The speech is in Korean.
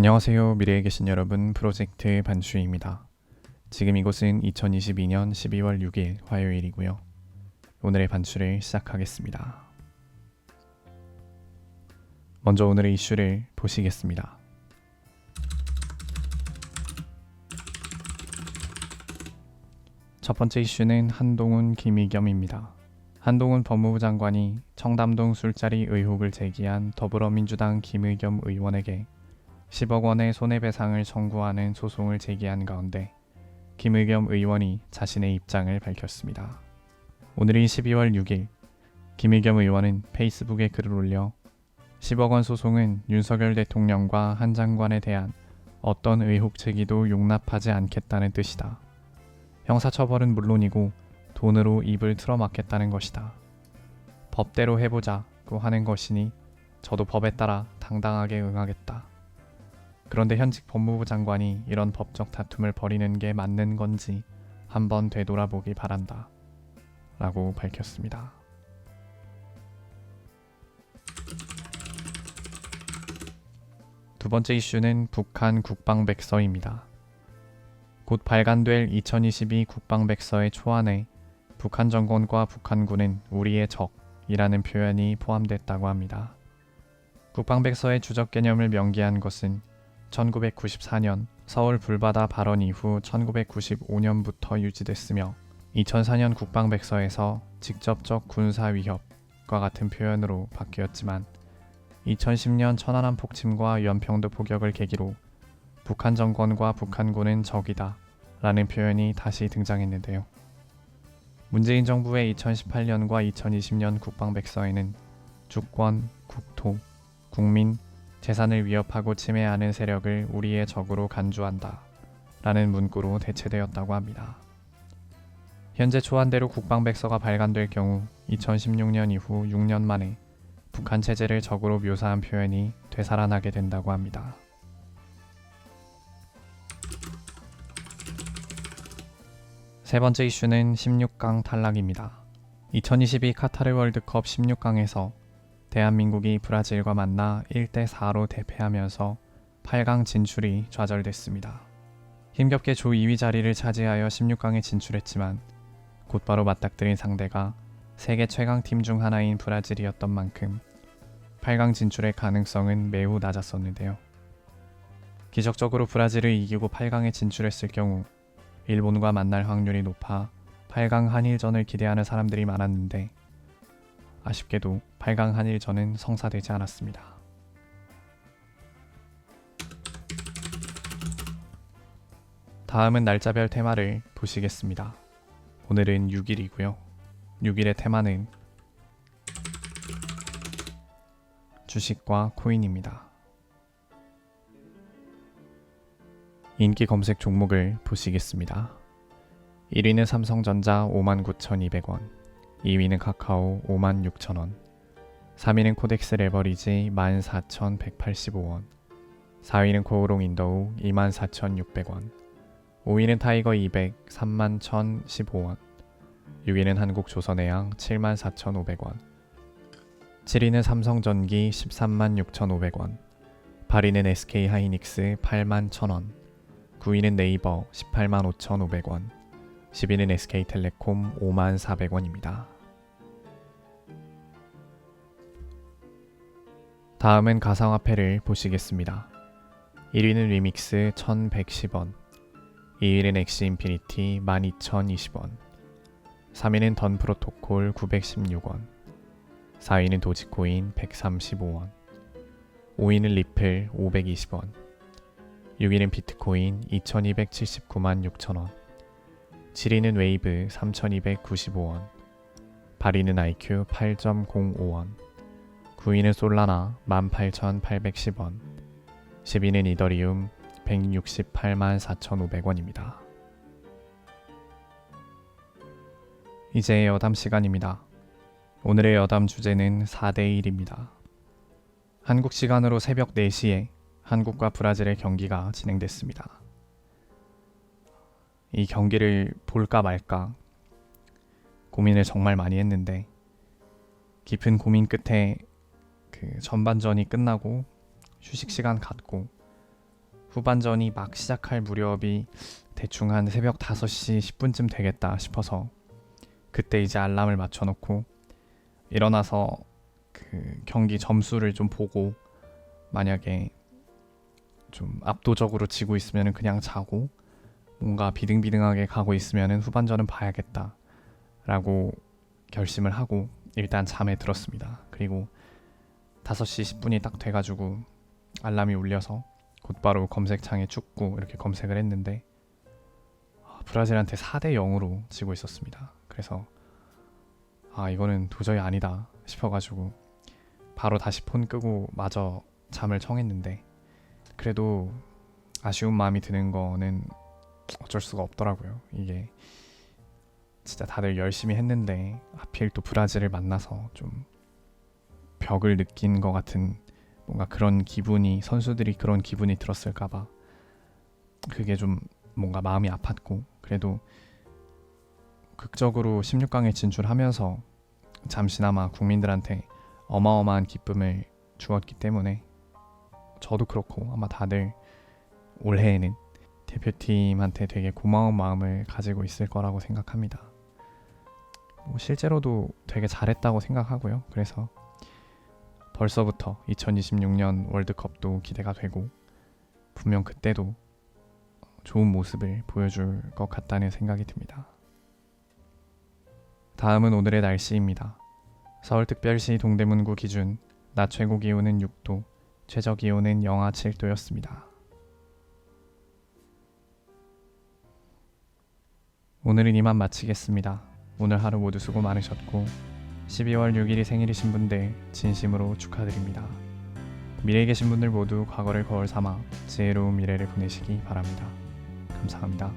안녕하세요. 미래에 계신 여러분. 프로젝트 반주입니다. 지금 이곳은 2022년 12월 6일 화요일이고요. 오늘의 반출을 시작하겠습니다. 먼저 오늘의 이슈를 보시겠습니다. 첫 번째 이슈는 한동훈 김의겸입니다. 한동훈 법무부 장관이 청담동 술자리 의혹을 제기한 더불어민주당 김의겸 의원에게 10억 원의 손해배상을 청구하는 소송을 제기한 가운데 김의겸 의원이 자신의 입장을 밝혔습니다. 오늘이 12월 6일 김의겸 의원은 페이스북에 글을 올려 10억 원 소송은 윤석열 대통령과 한 장관에 대한 어떤 의혹 제기도 용납하지 않겠다는 뜻이다. 형사처벌은 물론이고 돈으로 입을 틀어막겠다는 것이다. 법대로 해보자고 하는 것이니 저도 법에 따라 당당하게 응하겠다. 그런데 현직 법무부 장관이 이런 법적 다툼을 벌이는 게 맞는 건지 한번 되돌아보기 바란다. 라고 밝혔습니다. 두 번째 이슈는 북한 국방백서입니다. 곧 발간될 2022 국방백서의 초안에 북한 정권과 북한군은 우리의 적이라는 표현이 포함됐다고 합니다. 국방백서의 주적 개념을 명기한 것은 1994년 서울 불바다 발언 이후 1995년부터 유지됐으며 2004년 국방백서에서 직접적 군사 위협과 같은 표현으로 바뀌었지만 2010년 천안함 폭침과 연평도 포격을 계기로 북한 정권과 북한군은 적이다 라는 표현이 다시 등장했는데요. 문재인 정부의 2018년과 2020년 국방백서에는 주권, 국토, 국민, 재산을 위협하고 침해하는 세력을 우리의 적으로 간주한다. 라는 문구로 대체되었다고 합니다. 현재 초안대로 국방백서가 발간될 경우 2016년 이후 6년 만에 북한 체제를 적으로 묘사한 표현이 되살아나게 된다고 합니다. 세 번째 이슈는 16강 탈락입니다. 2022 카타르 월드컵 16강에서 대한민국이 브라질과 만나 1대 4로 대패하면서 8강 진출이 좌절됐습니다. 힘겹게 조 2위 자리를 차지하여 16강에 진출했지만 곧바로 맞닥뜨린 상대가 세계 최강 팀 중 하나인 브라질이었던 만큼 8강 진출의 가능성은 매우 낮았었는데요. 기적적으로 브라질을 이기고 8강에 진출했을 경우 일본과 만날 확률이 높아 8강 한일전을 기대하는 사람들이 많았는데 아쉽게도 8강 한일전은 성사되지 않았습니다. 다음은 날짜별 테마를 보시겠습니다. 오늘은 6일이고요. 6일의 테마는 주식과 코인입니다. 인기 검색 종목을 보시겠습니다. 1위는 삼성전자 59,200원, 2위는 카카오 56,000원, 3위는 코덱스 레버리지 14,185원, 4위는 코오롱 인더우 24,600원, 5위는 타이거 200 31,015원, 6위는 한국조선해양 74,500원, 7위는 삼성전기 136,500원, 8위는 SK하이닉스 81,000원, 9위는 네이버 18만 5,500원, 10위는 SK텔레콤 5만 400원입니다. 다음은 가상화폐를 보시겠습니다. 1위는 리믹스 1110원, 2위는 엑시 인피니티 12020원, 3위는 던 프로토콜 916원, 4위는 도지코인 135원, 5위는 리플 520원, 6위는 비트코인 2279만 6천원 7위는 웨이브 3295원 8위는 IQ 8.05원 9위는 솔라나 18,810원 10위는 이더리움 168만 4,500원입니다. 이제 여담 시간입니다. 오늘의 여담 주제는 4대1입니다. 한국 시간으로 새벽 4시에 한국과 브라질의 경기가 진행됐습니다. 이 경기를 볼까 말까 고민을 정말 많이 했는데 깊은 고민 끝에 그 전반전이 끝나고 휴식 시간 갖고 후반전이 막 시작할 무렵이 대충 한 새벽 5시 10분쯤 되겠다 싶어서 그때 이제 알람을 맞춰 놓고 일어나서 그 경기 점수를 좀 보고 만약에 좀 압도적으로 지고 있으면 그냥 자고 뭔가 비등비등하게 가고 있으면 후반전은 봐야겠다 라고 결심을 하고 일단 잠에 들었습니다. 그리고 5시 10분이 딱 돼가지고 알람이 울려서 곧바로 검색창에 축구 이렇게 검색을 했는데 아, 브라질한테 4대 0으로 지고 있었습니다. 그래서 아 이거는 도저히 아니다 싶어가지고 바로 다시 폰 끄고 마저 잠을 청했는데 그래도 아쉬운 마음이 드는 거는 어쩔 수가 없더라고요. 이게 진짜 다들 열심히 했는데 하필 또 브라질을 만나서 좀 벽을 느낀 것 같은 뭔가 그런 기분이 선수들이 그런 기분이 들었을까봐 그게 좀 뭔가 마음이 아팠고 그래도 극적으로 16강에 진출하면서 잠시나마 국민들한테 어마어마한 기쁨을 주었기 때문에 저도 그렇고 아마 다들 올해에는 대표팀한테 되게 고마운 마음을 가지고 있을 거라고 생각합니다. 뭐 실제로도 되게 잘했다고 생각하고요. 그래서 벌써부터 2026년 월드컵도 기대가 되고 분명 그때도 좋은 모습을 보여줄 것 같다는 생각이 듭니다. 다음은 오늘의 날씨입니다. 서울특별시 동대문구 기준 낮 최고 기온은 6도, 최저 기온은 영하 7도였습니다. 오늘은 이만 마치겠습니다. 오늘 하루 모두 수고 많으셨고 12월 6일이 생일이신 분들 진심으로 축하드립니다. 미래에 계신 분들 모두 과거를 거울 삼아 지혜로운 미래를 보내시기 바랍니다. 감사합니다.